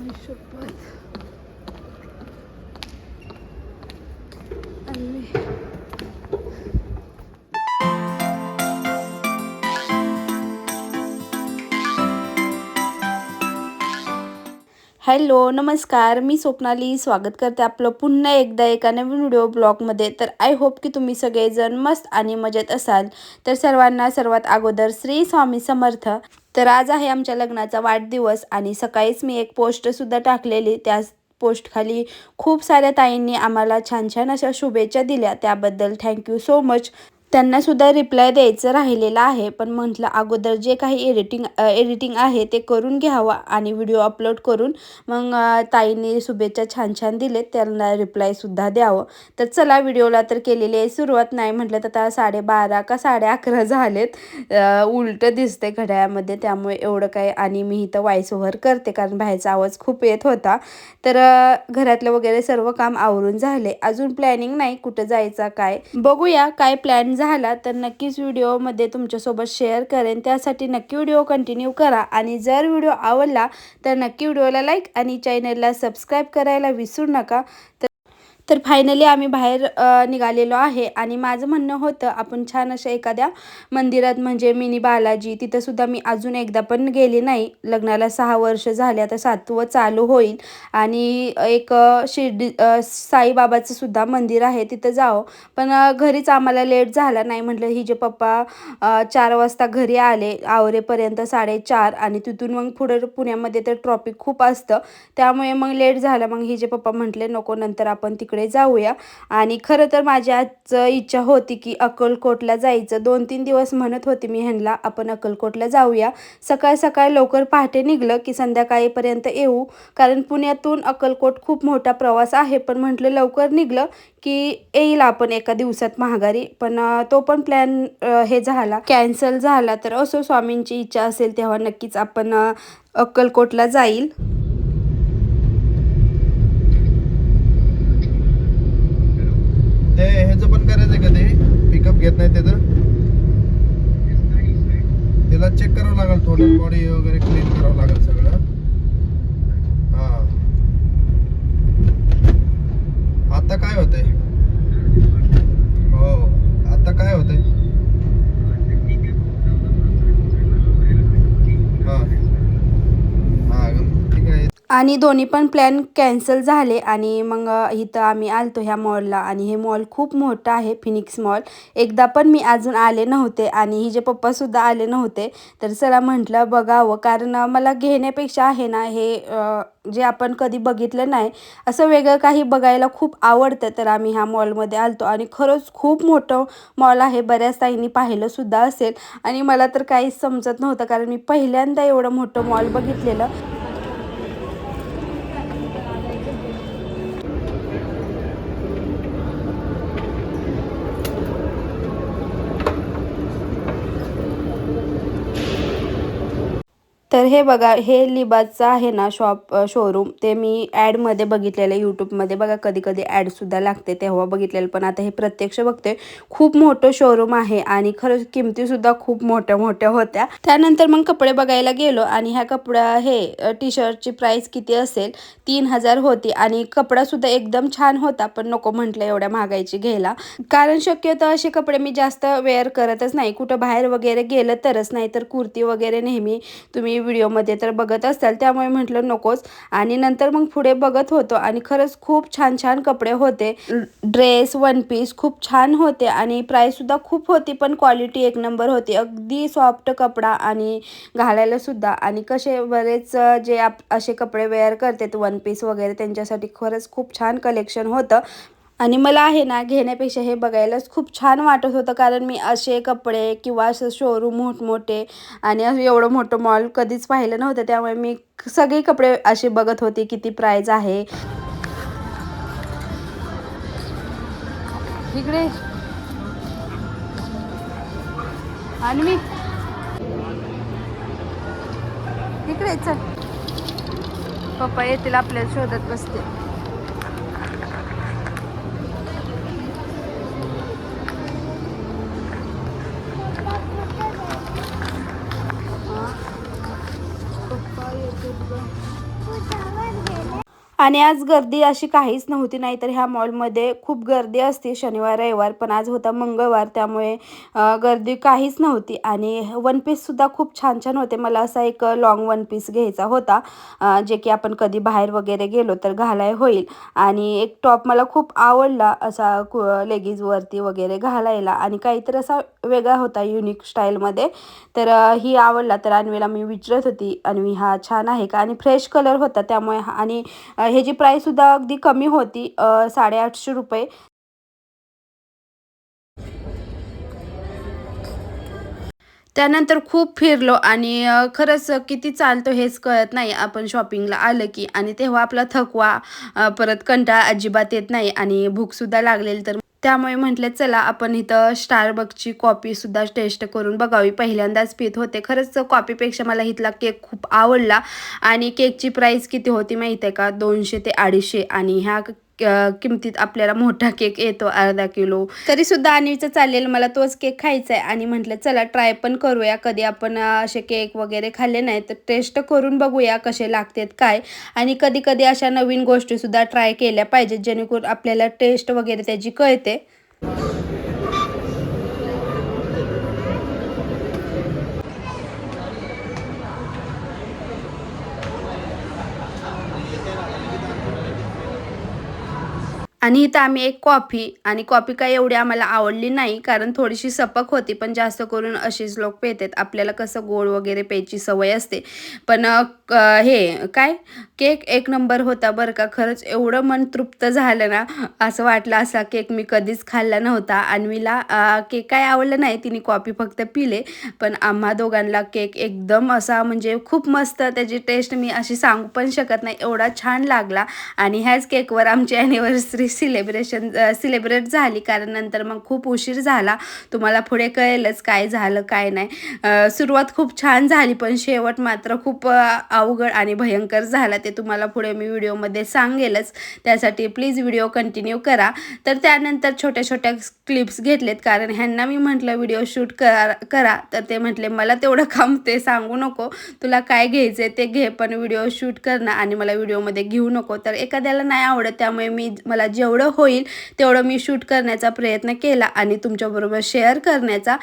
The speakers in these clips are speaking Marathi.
উনিশশো हॅलो नमस्कार. मी स्वप्नाली. स्वागत करते आपलं पुन्हा एकदा एका नवीन व्हिडिओ ब्लॉगमध्ये. तर आय होप की तुम्ही सगळेजण मस्त आणि मजेत असाल. तर सर्वांना सर्वात अगोदर श्री स्वामी समर्थ. तर आज आहे आमच्या लग्नाचा वाढदिवस आणि सकाळीच मी एक पोस्टसुद्धा टाकलेली. त्या पोस्टखाली खूप साऱ्या ताईंनी आम्हाला छान छान अशा शुभेच्छा दिल्या. त्याबद्दल थँक्यू सो मच त्यांना सुद्धा रिप्लाय द्यायचं राहिलेलं आहे. पण म्हटलं अगोदर जे काही एडिटिंग एडिटिंग आहे ते करून घ्यावं आणि व्हिडिओ अपलोड करून मग ताईने ताईंनी शुभेच्छा छान छान दिलेत त्यांना रिप्लायसुद्धा द्यावं. तर चला व्हिडिओला तर केलेली आहे सुरुवात. नाही म्हटलं तर आता साडेबारा का साडे अकरा झालेत. अ, उलटं दिसते घड्याळामध्ये त्यामुळे एवढं काय आणि मी इथं व्हॉइस ओव्हर करते कारण बाहेरचा आवाज खूप येत होता. तर घरातलं वगैरे सर्व काम आवरून झाले. अजून प्लॅनिंग नाही कुठं जायचा काय? बघूया काय प्लॅन झाला तर नक्कीच व्हिडिओमध्ये तुमच्यासोबत शेअर करेन. त्यासाठी नक्की व्हिडिओ कंटिन्यू करा. आणि जर व्हिडिओ आवडला तर नक्की व्हिडिओला लाईक आणि चॅनलला सबस्क्राईब करायला विसरू नका. तर फायनली आम्ही बाहेर निघालेलो आहे. आणि माझं म्हणणं होतं आपण छान अशा एखाद्या मंदिरात म्हणजे मिनी बालाजी तिथंसुद्धा मी अजून एकदा पण गेली नाही. लग्नाला सहा वर्ष झाले आता सातवं चालू होईल. आणि एक शिर्डी साईबाबाचं सुद्धा मंदिर आहे तिथं जावं. पण घरीच आम्हाला लेट झाला नाही. म्हटलं ही जे पप्पा चार वाजता घरी आले आवरेपर्यंत साडेचार आणि तिथून मग पुढं पुण्यामध्ये तर ट्रॉफिक खूप असतं. त्यामुळे मग लेट झालं. मग ही जे पप्पा म्हटले नको नंतर आपण तिकडे जाऊया. आणि खरं तर माझी आज इच्छा होती की अक्कलकोटला जायचं. दोन तीन दिवस म्हणत होते मी ह्यांना आपण अक्कलकोटला जाऊया. सकाळ सकाळ लवकर पहाटे निघलं की संध्याकाळीपर्यंत येऊ. कारण पुण्यातून अक्कलकोट खूप मोठा प्रवास आहे. पण म्हटलं लवकर निघलं की येईल आपण एका दिवसात महागारी. पण तो पण प्लॅन हे झाला. कॅन्सल झाला. तर असो स्वामींची इच्छा असेल तेव्हा नक्कीच आपण अक्कलकोटला जाईल. ते ह्याचं पण करायचं का ते? पिकअप घेत नाही त्याचं त्याला चेक करावं लागेल थोडं. बॉडी वगैरे क्लीन करावं लागेल सगळं. हा. आता काय होतंय हो आता काय होतंय हा हा ठीक आहे आणि दोन्ही पण प्लॅन कॅन्सल झाले आणि मग इथं आम्ही आलतो ह्या मॉलला आणि हे मॉल खूप मोठं आहे फिनिक्स मॉल एकदा पण मी अजून आले नव्हते आणि हिचे पप्पासुद्धा आले नव्हते तर चला म्हटलं बघावं कारण मला घेण्यापेक्षा आहे ना हे जे आपण कधी बघितलं नाही असं वेगळं काही बघायला खूप आवडतं. तर आम्ही ह्या मॉलमध्ये आलतो आणि खरंच खूप मोठं मॉल आहे बऱ्याच ताईंनी पाहिलंसुद्धा असेल. आणि मला तर काहीच समजत नव्हतं कारण मी पहिल्यांदा एवढं मोठं मॉल बघितलेलं. तर हे बघा हे लिबाचं आहे ना शॉप शोरूम ते मी ॲडमध्ये बघितलेलं यूट्यूबमध्ये बघा कधी कधी ॲडसुद्धा लागते तेव्हा बघितलेलं. पण आता हे प्रत्यक्ष बघते खूप मोठं शोरूम आहे आणि खरंच किमतीसुद्धा खूप मोठ्या मोठ्या होत्या. त्यानंतर मग कपडे बघायला गेलो आणि ह्या कपडा हे टी शर्टची प्राईस किती असेल? तीन हजार होती आणि कपडासुद्धा एकदम छान होता पण नको म्हटलं एवढ्या महागायची घ्यायला. कारण शक्यतो असे कपडे मी जास्त वेअर करतच नाही. कुठं बाहेर वगैरे गेलं तरच नाही तर कुर्ती वगैरे नेहमी तुम्ही व्हिडिओमध्ये तर बघत असाल त्यामुळे म्हटलं नकोच आणि नंतर मग पुढे बघत होतो आणि खरंच खूप छान छान कपडे होते. ड्रेस वन पीस खूप छान होते आणि प्राईससुद्धा खूप होती पण क्वालिटी एक नंबर होती. अगदी सॉफ्ट कपडा आणि घालायला सुद्धा. आणि कसे बरेच जे आप असे कपडे वेअर करतात वन पीस वगैरे त्यांच्यासाठी खरंच खूप छान कलेक्शन होतं. आणि मला आहे ना घेण्यापेक्षा हे बघायलाच खूप छान वाटत होतं. कारण मी असे कपडे किंवा असं शोरूम मोठमोठे आणि असं एवढं मोठं मॉल कधीच पाहिलं नव्हतं. त्यामुळे मी सगळे कपडे असे बघत होते किती प्राईज आहे. इकडे. आणि मी. इकडे चल. पप्पा येतील आपल्याला शोधत बसते आणि आज गर्दी अशी काहीच नव्हती नाही तर ह्या मॉलमध्ये खूप गर्दी असते शनिवार रविवार पण आज होता मंगळवार त्यामुळे गर्दी काहीच नव्हती. आणि वन पीससुद्धा खूप छान छान होते. मला असा एक लॉंग वन पीस घ्यायचा होता जे की आपण कधी बाहेर वगैरे गेलो तर घालाय होईल. आणि एक टॉप मला खूप आवडला असा कु लेगीजवरती वगैरे घालायला. आणि काहीतरी असा वेगळा होता युनिक स्टाईलमध्ये तर ही आवडला. तर अन्वीला मी विचारत होती अन्वी हा छान आहे का? आणि फ्रेश कलर होता त्यामुळे आणि ह्याची प्राईससुद्धा अगदी कमी होती साडेआठशे रुपये. त्यानंतर खूप फिरलो आणि खरंच किती चालतो हेच कळत नाही. आपण शॉपिंगला आलं की आणि तेव्हा आपला थकवा परत कंटाळा अजिबात येत नाही आणि भूकसुद्धा लागलेली तर त्यामुळे म्हटलं चला आपण इथं स्टारबकची कॉपीसुद्धा टेस्ट करून बघावी. पहिल्यांदाच पित होते. खरंच कॉपीपेक्षा मला इथला केक खूप आवडला. आणि केकची प्राईस किती होती माहीत आहे का? दोनशे ते अडीचशे. आणि ह्या किमतीत आपल्याला मोठा केक येतो अर्धा किलो. तरी सुद्धा आणवीचं चालेल मला तोच केक खायचा आहे आणि म्हटलं चला ट्राय पण करूया. कधी आपण असे केक वगैरे खाल्ले नाही तर टेस्ट करून बघूया कसे लागतात काय. आणि कधी कधी अशा नवीन गोष्टीसुद्धा ट्राय केल्या पाहिजेत जेणेकरून आपल्याला टेस्ट वगैरे त्याची कळते. आणि इथं आम्ही एक कॉफी आणि कॉफी काय एवढी आम्हाला आवडली नाही कारण थोडीशी सपक होती पण जास्त करून अशीच लोक पेतात. आपल्याला कसं गोड वगैरे प्यायची सवय असते. पण क- हे काय? केक एक नंबर होता बरं का. खरंच एवढं मन तृप्त झालं ना असं वाटलं असा केक मी कधीच खाल्ला नव्हता. अन्वीला केक काय आवडलं नाही तिने कॉफी फक्त पिले. पण आम्हा दोघांना केक एकदम असा म्हणजे खूप मस्त त्याची टेस्ट मी अशी सांगू पण शकत नाही. एवढा छान लागला. आणि ह्याच केकवर आमची ॲनिव्हर्सरी सिलेब्रेशन सिलेब्रेट झाली. कारण नंतर मग खूप उशीर झाला. तुम्हाला पुढे कळेलच काय झालं काय नाही. सुरुवात खूप छान झाली पण शेवट मात्र खूप अवघड आणि भयंकर झाला. ते तुम्हाला पुढे मी व्हिडिओमध्ये सांगेलच. त्यासाठी प्लीज व्हिडिओ कंटिन्यू करा. तर त्यानंतर छोट्या छोट्या क्लिप्स घेतलेत. कारण ह्यांना मी म्हटलं व्हिडिओ शूट करा करा. तर ते म्हटले मला तेवढं काम ते सांगू नको. तुला काय घ्यायचं ते घे पण व्हिडिओ शूट करणं आणि मला व्हिडिओमध्ये घेऊ नको. तर एखाद्याला नाही आवडत त्यामुळे मी मला जेवढं होईल तेवढं मी शूट करण्याचा प्रयत्न केला आणि तुमच्याबरोबर शेअर करण्याचा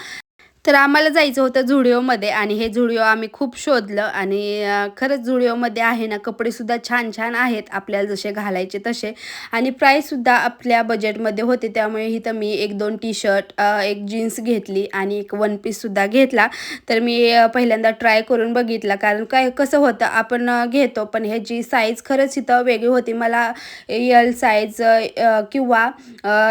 तर आम्हाला जायचं होतं झुडिओमध्ये आणि हे झुडिओ आम्ही खूप शोधलं आणि खरंच झुडिओमध्ये आहे ना कपडेसुद्धा छान छान आहेत आपल्याला जसे घालायचे तसे. आणि प्राईससुद्धा आपल्या बजेटमध्ये होते त्यामुळे इथं मी एक दोन टी शर्ट एक जीन्स घेतली आणि एक वन पीससुद्धा घेतला. तर मी पहिल्यांदा ट्राय करून बघितला कारण काय कसं होतं आपण घेतो पण ह्याची साईज खरंच इथं वेगळी होती. मला एल साईज किंवा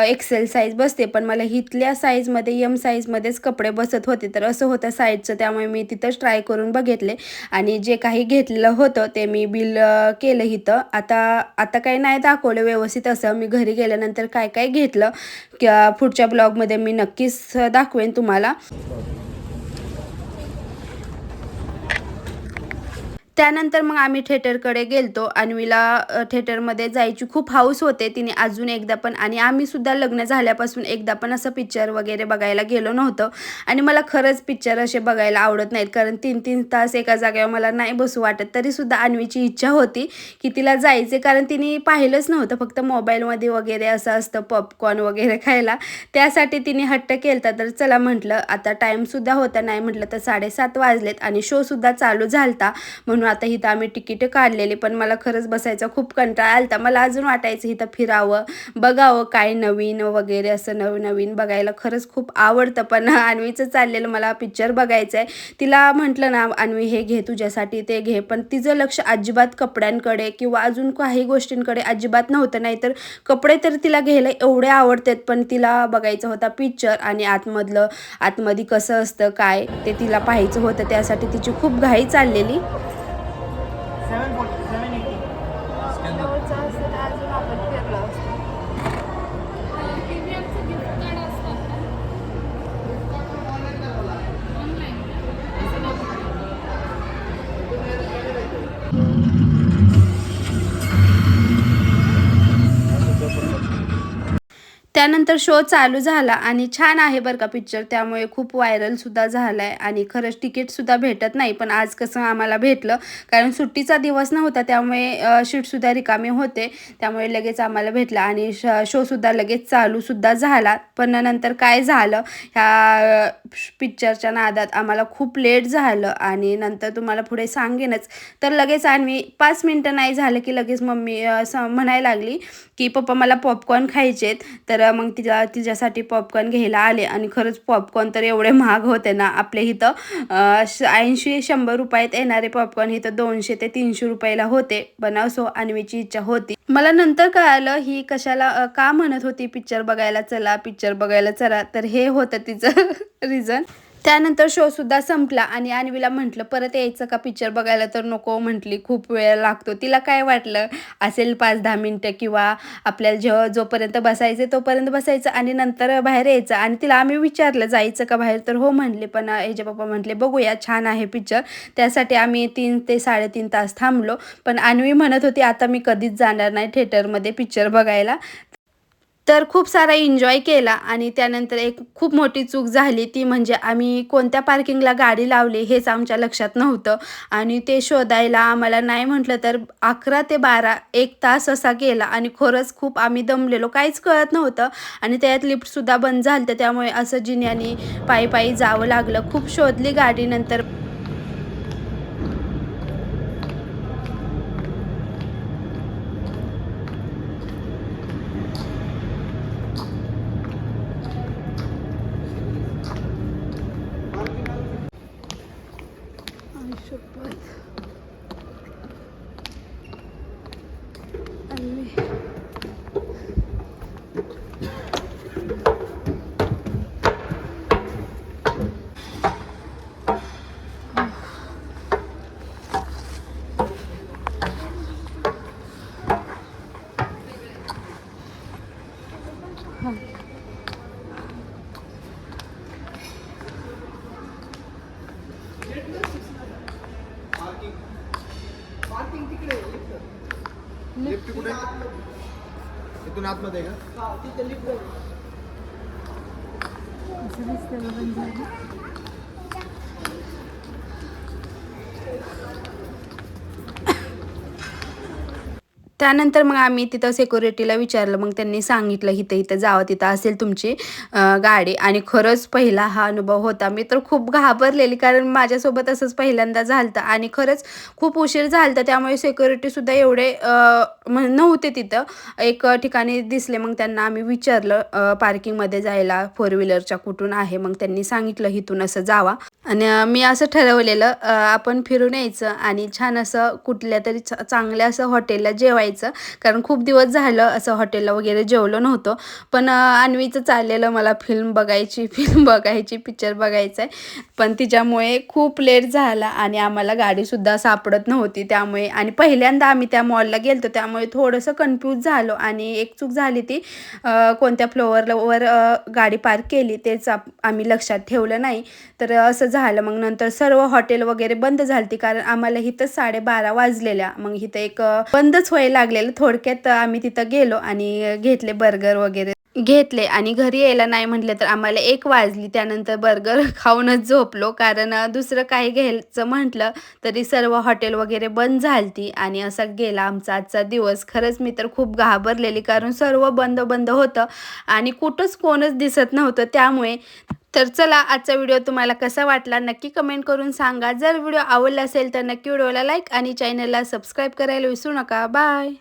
एक्सेल साईज बसते पण मला इथल्या साईजमध्ये यम साईजमध्येच कपडे बसत होते. तर असं होतं साईजचं. त्यामुळे मी तिथंच ट्राय करून बघितले. आणि जे काही घेतलेलं होतं ते मी बिल केलं इथं. आता आता काही नाही दाखवलं व्यवस्थित असं. मी घरी गेल्यानंतर काय काय घेतलं किंवा पुढच्या ब्लॉगमध्ये मी नक्कीच दाखवेन तुम्हाला. त्यानंतर मग आम्ही थिएटरकडे गेलतो. अन्वीला थिएटरमध्ये जायची खूप हाऊस होते. तिने अजून एकदा पण आणि आम्ही सुद्धा लग्न झाल्यापासून एकदा पण असं पिक्चर वगैरे बघायला गेलो नव्हतं. आणि मला खरंच पिक्चर असे बघायला आवडत नाहीत. कारण तीन तीन तास एका जागेवर मला नाही बसू वाटत. तरीसुद्धा अन्वीची इच्छा होती की तिला जायचे. कारण तिने पाहिलंच नव्हतं. फक्त मोबाईलमध्ये वगैरे असं असतं पॉपकॉर्न वगैरे खायला. त्यासाठी तिने हट्ट केलता. तर चला म्हटलं आता टाईमसुद्धा होता नाही म्हटलं तर साडेसात वाजलेत. आणि शोसुद्धा चालू झालता. म्हणून आता इथं आम्ही तिकीटं काढलेली पण मला खरंच बसायचा खूप कंटाळा आलता. मला अजून वाटायचं इथं फिरावं बघावं काय नवीन वगैरे असं नवीन नवीन बघायला. खरंच खूप आवडतं पण अन्वीचं चाललेलं मला पिक्चर बघायचं आहे तिला म्हटलं ना अन्वी हे घे तुझ्यासाठी ते घे. पण तिचं लक्ष अजिबात कपड्यांकडे किंवा अजून काही गोष्टींकडे अजिबात नव्हतं. नाहीतर कपडे तर तिला घ्यायला एवढे आवडतात पण तिला बघायचं होता पिक्चर आणि आतमधलं आतमध्ये कसं असतं काय ते तिला पाहायचं होतं. त्यासाठी तिची खूप घाई चाललेली. त्यानंतर शो चालू झाला आणि छान आहे बरं का पिक्चर त्यामुळे खूप व्हायरलसुद्धा झाला आहे आणि खरंच तिकीटसुद्धा भेटत नाही. पण आज कसं आम्हाला भेटलं कारण सुट्टीचा दिवस नव्हता त्यामुळे शीटसुद्धा रिकामे होते. त्यामुळे लगेच आम्हाला भेटला आणि श शोसुद्धा लगेच चालूसुद्धा झाला. पण नंतर काय झालं ह्या पिक्चरच्या नादात आम्हाला खूप लेट झालं आणि नंतर तुम्हाला पुढे सांगेनच. तर लगेच आम्ही पाच मिनटं नाही झालं की लगेच मम्मी असं म्हणायला लागली की पप्पा मला पॉपकॉर्न खायचेत. तर मग तिला तिच्यासाठी पॉपकॉर्न घ्यायला आले आणि खरंच पॉपकॉर्न तर एवढे महाग होते ना आपल्या इथं ऐंशी शंभर रुपयात येणारे पॉपकॉर्न इथं दोनशे ते तीनशे रुपयाला होते बनावसो आणवीची अन्वीची इच्छा होती. मला नंतर कळालं ही कशाला का म्हणत होती पिक्चर बघायला चला पिक्चर बघायला चला तर हे होतं तिचं रिझन त्यानंतर शो सुद्धा संपला आणि अन्वीला म्हटलं परत यायचं का पिक्चर बघायला? तर नको म्हटली. खूप वेळ लागतो. तिला काय वाटलं? असेल पाच दहा मिनटं किंवा आपल्याला जेव्हा जोपर्यंत बसायचे तोपर्यंत बसायचं आणि नंतर बाहेर यायचं. आणि तिला आम्ही विचारलं जायचं का बाहेर? तर हो म्हणले पण याचे पप्पा म्हटले बघूया छान आहे पिक्चर त्यासाठी आम्ही तीन ते साडेतीन तास थांबलो. पण अन्वी म्हणत होती आता मी कधीच जाणार नाही थिएटरमध्ये पिक्चर बघायला. तर खूप सारा एन्जॉय केला आणि त्यानंतर एक खूप मोठी चूक झाली ती म्हणजे आम्ही कोणत्या पार्किंगला गाडी लावली हेच आमच्या लक्षात नव्हतं. आणि ते शोधायला आम्हाला नाही म्हटलं तर अकरा ते बारा एक तास असा गेला आणि खरंच खूप आम्ही दमलेलो. काहीच कळत नव्हतं आणि त्यात लिफ्टसुद्धा बंद झालं त्यामुळे असं जिन्याने पायी पायी जावं लागलं. खूप शोधली गाडी नंतर लिफ्ट कुठे इथून आतमध्ये आहे का? त्यानंतर मग आम्ही तिथं सेक्युरिटीला विचारलं. मग त्यांनी सांगितलं इथं इथं जावं तिथं असेल तुमची गाडी. आणि खरंच पहिला हा अनुभव होता. मी तर खूप घाबरलेली कारण माझ्यासोबत असंच पहिल्यांदा झालं आणि खरंच खूप उशीर झालं त्यामुळे सेक्युरिटीसुद्धा एवढे नव्हते तिथं. एक ठिकाणी दिसले. मग त्यांना आम्ही विचारलं पार्किंगमध्ये जायला फोर व्हीलरच्या कुठून आहे? मग त्यांनी सांगितलं इथून असं जावा. आणि मी असं ठरवलेलं आपण फिरून यायचं. आणि छान असं कुठल्या तरी चांगल्या असं हॉटेलला जेवायचं. कारण खूप दिवस झालं असं हॉटेलला वगैरे जेवलो नव्हतं. पण अन्वीचं चाललेलं मला फिल्म बघायची फिल्म बघायची पिक्चर बघायचं आहे पण तिच्यामुळे खूप लेट झाला आणि आम्हाला गाडीसुद्धा सापडत नव्हती त्यामुळे. आणि पहिल्यांदा आम्ही त्या मॉलला गेलतो त्यामुळे थोडंसं कन्फ्यूज झालो. आणि एक चूक झाली ती कोणत्या फ्लोअरवर गाडी पार्क केली तेच आप- आम्ही लक्षात ठेवलं नाही. तर असं झालं. मग नंतर सर्व हॉटेल वगैरे बंद झालती. कारण आम्हाला इथं साडेबारा वाजलेल्या. मग इथं एक बंदच व्हायला लागलेलं. थोडक्यात आम्ही तिथं गेलो आणि घेतले बर्गर वगैरे. घेतले आणि घरी यायला नाही म्हटलं तर आम्हाला एक वाजली. त्यानंतर बर्गर खाऊनच झोपलो. कारण दुसरं काही घ्यायचं म्हटलं तरी सर्व हॉटेल वगैरे बंद झालती आणि असा गेला आमचा आजचा दिवस. खरंच मी तर खूप घाबरलेली कारण सर्व बंद बंद होतं आणि कुठंच कोणच दिसत नव्हतं. त्यामुळे तर चला आजचा व्हिडिओ तुम्हाला कसा वाटला नक्की कमेंट करून सांगा. जर व्हिडिओ आवडला असेल तर नक्की व्हिडिओला लाईक आणि चॅनलला सबस्क्राईब करायला विसरू नका. बाय!